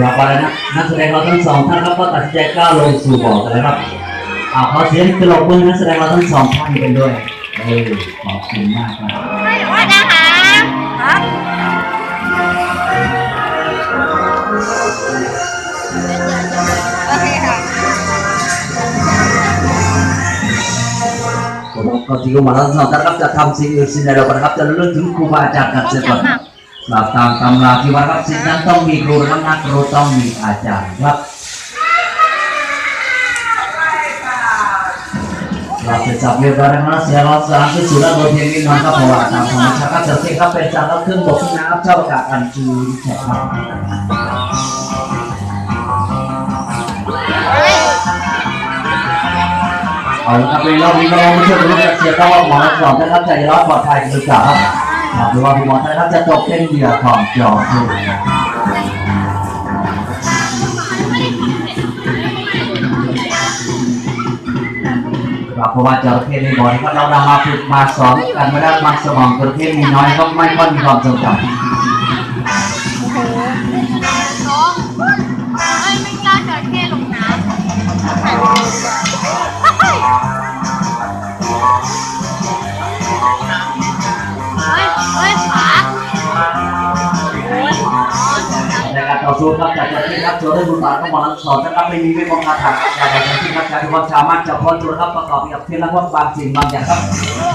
เราไปแล้วนะนักแสดงเราทั้งสองท่านครับก็ตัดใจก้าวลงสู่บ่อกันแล้วครับอ่าขอเสียงตลกมือนักแสดงเราทั้งสองท่านกันด้วยเออขอบคุณมากครับว่านะคะครับโอเคค่ะผมก็ที่มาทั้งสองท่านครับจะทำสิ่งอื่นสิ่งใดเรานะครับจะเรื่องถึงครูบาอาจารย์กันเสียก่อน หลับตามตำราที่ว่าครับสิ่งนั้นต้องมีครูและนักครูต้องมีอาจารย์ครับเราจะจับเรียบร้อยแล้วนะเสียรอสามที่สุดแล้วโดยเพียงนี้นอนก็พอตามธรรมชาติก็จะเสียครับเป็นจากเครื่องบกขึ้นนะครับเจ้าประกาศอันจูนแฉกครับเอาละครับในรอบนี้ก็ลองมาช่วยกันเสียครับว่าหมอรักษาจะรับใจร้อดปลอดภัยหรือเปล่า ครับหรือว่าพี่หมอไทยครับจะตกเป็นเหยื่อของจอสู้ครับเพราะว่าจระเข้ในบ่อนี้ครับเรานำมาฝึกมาสอนกันมาได้มันสมองจระเข้มีน้อยก็ไม่ค่อยมีความจำกัด ในครับจากจระเข้ครับโจได้บุญบาทก็หมอลังสอนนะครับไม่มีเวทมนต์คาถาอย่างไรทั้งสิ้นครับการความสามารถเฉพาะตัวครับประกอบกับเพียงและพวกบางสิ่งบางอย่างครับ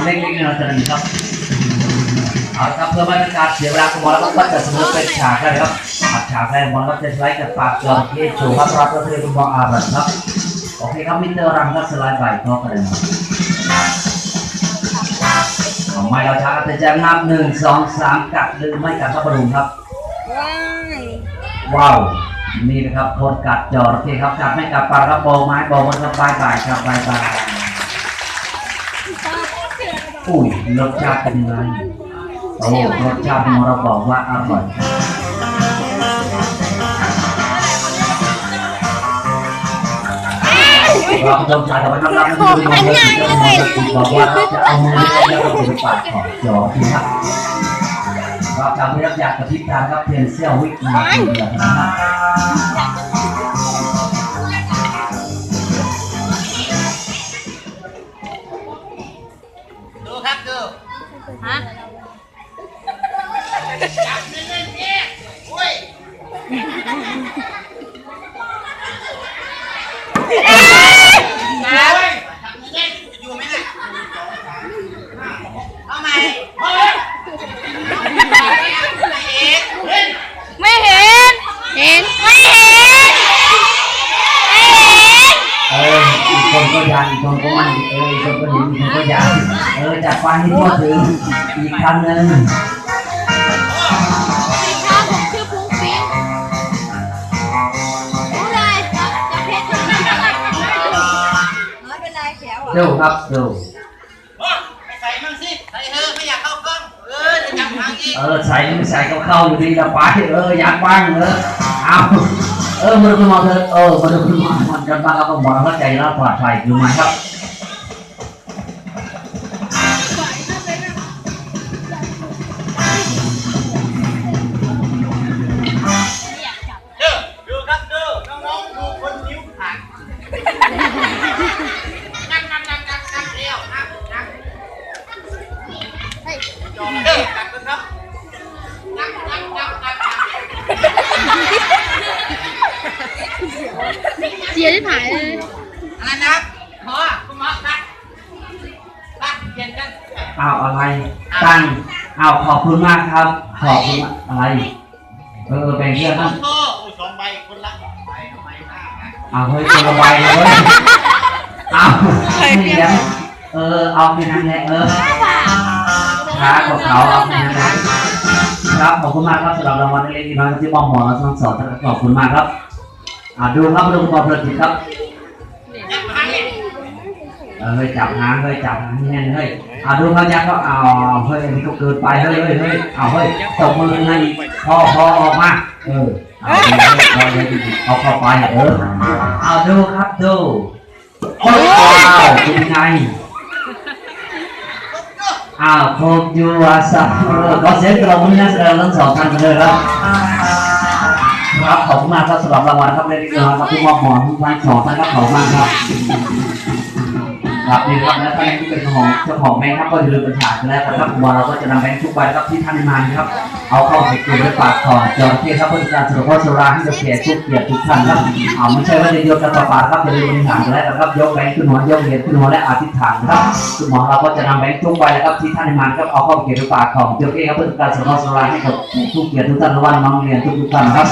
เล็กๆน้อยๆเท่านั้นครับเอาครับเพื่อไม่ให้การเสียเวลาของหมอแล้วก็จะเสนอเป็นฉากได้ครับฉากแรกหมอแล้วก็จะสไลด์กับปากจระเข้โชว์ครับรับก็คือคุณหมออารันครับโอเคครับมิเตอร์รังก็สไลด์ไปก็กันเลยครับไม่เราช้าแต่แจะนับหนึ่งสองสามกัดหรือไม่กัดครับประดุมครับ ว้ายว้าวนี่นะครับคนกัดจอระเข้ครับกัดไม่กัดปลากระโปรงไม้บอกมันก็บายบายครับบายบายอุ้ยรสชาติเป็นไงโอ้รสชาติที่เราบอกว่าอร่อยเราต้องการแต่ว่าน้ำลายมันไม่ได้บอกว่าจะเอามือแล้วก็เป็นปากของจอที่ค รับเราจำไม่รับอยากกระพริบตาครับเพียงเสี้ยววินาทีเดียวนะครับ เออจับฟันให้ทั่วถึงอีกครั้งหนึ่งสินค้าผมชื่อฟุ้งฟิ้งรู้เลยครับจะเพชรถึงไม่เป็นไรแขวอะดูครับดูโอ้ยไปใส่มั่งสิ ใส่เถอะไม่อยากเข้ากล้อง เออจะจับหางอีกเออใส่ไม่ใส่ก็เข้าอยู่ดีละไปเอออยากบ้างเออเอาเออมาดูคุณหมอเถอะเออมาดูคุณหมอมันกันบ้างครับคุณหมอเข้าใจแล้วปลอดภัยคือไหมครับ เสียที่ผายเลยอะไรนะครับหมอคุณหมอครับรักเปลี่ยนกันเอาอะไร ตั้งเอาขอบคุณมากครับ ขอบคุณอะไร เออเป็นเรื่องสต้อองงโทษสองใบคนละใบทำไมห้านะเอาเฮ้ยคนละใบเลยเว้ยเอาไม่เลี้ยงเออเอาไปนั่นแหละเออช้าของเขาเอาไปนั่นแหละครับขอบคุณมากครับสำหรับรางวัลเล็กๆน้อยๆที่มอบหมอทั้งสองท่านขอบคุณมากครับ ดูครับดูความเพลิดเพลินครับเฮ้ยจับหางเฮ้ยจับหางแน่นเฮ้ยอาดูเขายักษ์เขาเอาเฮ้ยอันก็เกินไปเฮ้ยเฮ้ยเฮ้ยเอาเฮ้ยตบมือให้พอพอออกมาเออเอาเฮ้ยเอาเข้าไปเออเอาดูครับดูโอ้ว้าวเป็นไงอ้าวโคกยูอาซาเออขอเสียงปรบมือให้นักแสดงทั้งสองท่านเลยครับ ครับขอบคุณมากครับสำหรับรางวัลครับเล็กๆน้อยๆครับที่มอบหมอนทุกท่านสอท่านครับขอบคุณมากครับ ครับนี่ครับและท่านที่เป็นเจ้าของเจ้าของแบงค์ครับก็อย่าลืมไปถ่ายกันแล้วครับวันเราก็จะนำแบงค์ทุกใบครับที่ท่านได้มานะครับเอาเข้าไปเก็บไว้ปากก่อนจอที่ครับเพื่อการสรุปว่าสุราให้กับแขกทุกเกียรติทุกท่านครับเอาไม่ใช่ว่าจะโยนกันต่อปากครับอย่าลืมบริหารกันแล้วครับยกแบงค์ขึ้นหัวยกเหรียญขึ้นหัวและอธิษฐานครับคุณหมอเราก็จะนำแบงค์ทุกใบนะครับที่ท่านได้มาครับเอาเข้าไปเก็บไว้ปากของเจ้าที่ครับเพื่อการสรุปว่าสุราให้กับทุกเกียรติทุกท่านและว่าน้องเรียนทุกๆท่านครับ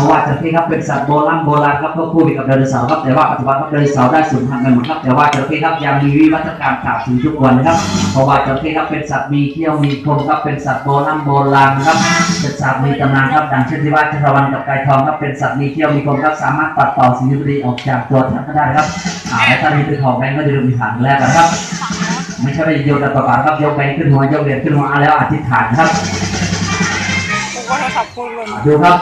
เพราะว่าจระเข้ครับเป็นสัตว์โบราณโบราณครับก็คู่กับไดโนเสาร์ครับแต่ว่าปัจจุบันครับไดโนเสาร์ได้สูญพันธุ์กันหมดครับแต่ว่าจระเข้ครับยังมีวิวัฒนาการขาดถึงทุกวันนะครับเพราะว่าจระเข้ครับเป็นสัตว์มีเขี้ยวมีคมครับเป็นสัตว์โบราณโบราณนะครับเป็นสัตว์มีตำนานครับดังเช่นที่ว่าจักรวาลกับไก่ทองครับเป็นสัตว์มีเขี้ยวมีคมครับสามารถปัดต่อสิ่งที่ไม่ดีออกจากตัวท่านก็ได้ครับอ่าและถ้ามีเป็นของแบงก์ก็จะลืมมีฐานแรกนะครับไม่ใช่ว่าจะโยนกระต่อปากครับยกแบงก์ขึ้นหัวยกเหรียญขึ้นหัวแล้วอธิษฐานครับผมว่าโทรศัพท์คุณหล่นอ่าดูครับ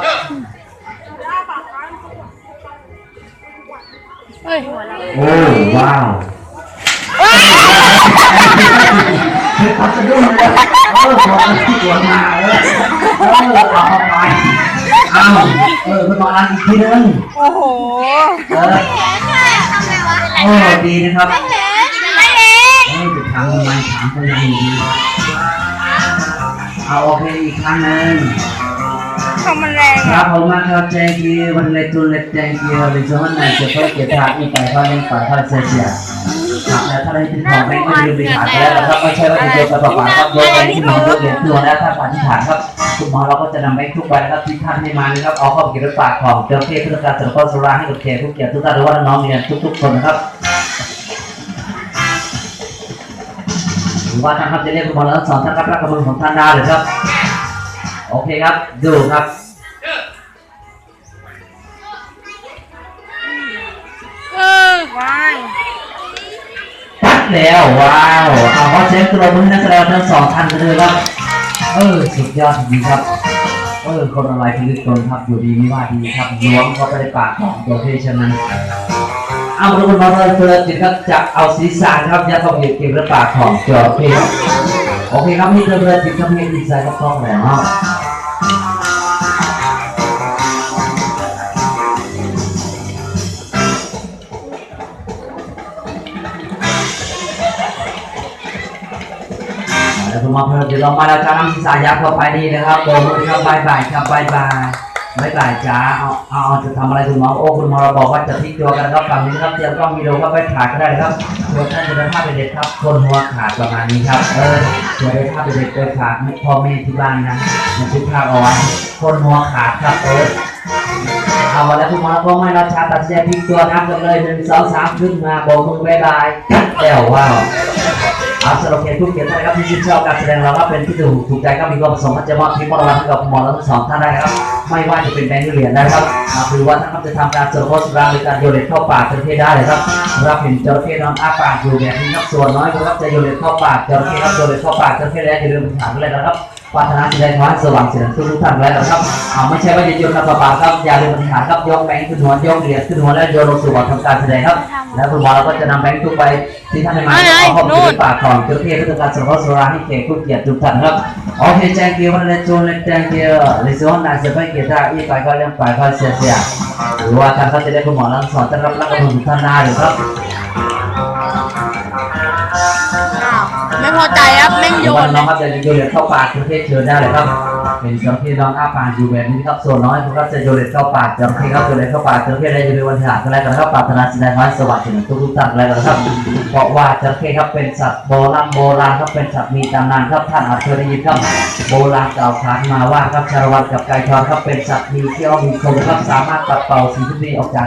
เฮ้ยโอ้ว้าวเขาจะดุ้งเลยเออหัวมันที่หัวมาเออเออเอาไปอ้าเออไปนอนร้านอีกทีนึงโอ้โหเออโอ้ดีนะครับไม่เห็นเอ้ยจะถามทำไมถามก็ยังอยู่ดีเอาโอเคอีกครั้งหนึ่ง ทำมันแรงคอะรับผมมาครับแจงกีวันเลตุเลแจงกีเลยจะวันไหนจะเพิ่มเกียรติอีกไปเขาเล่นไปเขาเสียเสียครับแล้วถ้าได้ติดต่อไม่ก็ลืมไปหาไปแล้วนะครับไม่ใช่ว่าจะโยนกระป๋าครับโยนไปที่หมอโยนเหรียญตัวแล้วถ้าปฏิฐานครับคุณหมอเราก็จะนำไปทุกใบนะครับที่ท่านให้มานะครับเอาเข้าเก็บไว้ปากของเจ้าเทพเพื่อการสรรพสุราให้กับแขกผู้เกียรติทุกท่านหรือว่าน้องเรียนทุกๆคนนะครับหรือว่าท่านครับจะเรียกคุณหมอแล้วสอนท่านครับรับกำลังของท่านได้เลยครับ โอเคครับ ดูครับ เออวายปัดแล้ว ว้าวเอาขอเสียงตัวมือนักแสดงทั้งสองท่านกันเลยครับ เออ สุดยอดจริงๆครับ เออ คนอะไรพิลึกคนครับ อยู่ดีไม่ว่าดีครับล้วงเข้าไปในปากของตัวเพศฉะนั้นเอาทุกคนมาเลยเพื่อจิตครับจะเอาศีรษะครับยัดเข้าไปเก็บในปากของจระเข้ครับโอเคครับนี่คือเพื่อจิตครับมีดีไซน์ครับต้องแล้ว เดี๋ยวผมมาเพิ่มเดี๋ยวเรามาแล้วจ้าน้ำศีรษะยักษ์เข้าไปดีนะครับโบมือครับบายบายครับบายบายบายบายจ้าเอาเอาจะทำอะไรคุณหมอโอ้คุณหมอเราบอกว่าจะพลิกตัวกันครับฝั่งนี้นะครับเตรียมกล้องวิดีโอก็ไปถ่ายก็ได้นะครับตัวท่านจะได้ภาพเป็นเด็กครับคนหัวขาดประมาณนี้ครับเออจะได้ภาพเป็นเด็กไปขาดไม่พ่อแม่ที่บ้านนะมันคิดภาพเอาไว้คนหัวขาดครับเออเอาแล้วคุณหมอเราก็ไม่ราชาตัดสินใจพลิกตัวนับกันเลยหนึ่งสองสามขึ้นมาโบกมือบายบายแล้วว้าว ครับสำหรับเกมทุกเกมนะครับที่ชื่นชอบการแสดงเราน่าเป็นที่ถูกถูกใจก็มีความประสงค์จะมอบที่มอบรางวัลให้กับหมอทั้งสองท่านได้นะครับ ไม่ว่าจะเป็นแบงค์หรือเหรียญนะครับหรือว่าท่านจะทำการเสริมโฆษณาหรือการโยนเหรียญเข้าปากจระเข้ได้เลยครับรับเห็นจระเข้นอนอ้าปากอยู่แบบนี้ครับส่วนน้อยครับจะโยนเหรียญเข้าปากจระเข้ครับโยนเหรียญเข้าปากจระเข้แล้วอย่าลืมถามเลยนะครับ ปรารถนาสิ่งใดขอให้สว่างเสด็จทุกท่านแล้วนะครับเอาไม่ใช่ว่าจะโยนกระเป๋าครับอย่าลืมปฏิหารครับยกแบงค์ขึ้นหัวยกเหรียญขึ้นหัวแล้วโยนลงสู่บอร์ดทำการแสดงครับ แล้วคุณหมอเราก็จะนำแบงค์ทุกใบที่ท่านได้มาเอาเข้าไปในปากของเจ้าเทพเพื่อการสรรพสุราให้แขกผู้เกียรติทุกท่านครับโอเคแจ้งเกียร์วันละจูนเลยแจ้งเกียร์ลิซอนนายเซฟเกียร์ท่าอีไปก็เรื่องไปก็เสียเสียหรือว่าท่านก็จะได้คุณหมอทั้งสอนท่านรับรักกับทุกท่านได้เลยครับ พอใจครับแม่งโยวันนน้องครับจะโยนเหรียญเข้าปากเจ้าเทพเชิญได้เลยครับเป็นเจ้าเทพน้องอ้าปากอยู่แบบนี้ครับส่วนน้อยคุณก็จะโยนเหรียญเข้าปากเจ้าเทพครับโยนเหรียญเข้าปากเจ้าเทพได้จะเป็นวันที่หากันแล้วกันครับปรารถนาสิ่งใดขอให้สวัสดิ์ถึงทุกท่านแล้วกันครับ เพราะว่าจระเข้ครับเป็นสัตว์โบราณโบราณครับเป็นสัตว์มีตำนานครับท่านอาจเคยได้ยินครับโบราณกล่าวขานมาว่าครับชาละวันกับไก่ทองครับเป็นสัตว์มีเขี้ยวมีคมครับสามารถปัดเป่าสิ่งที่ไม่ดีออกจาก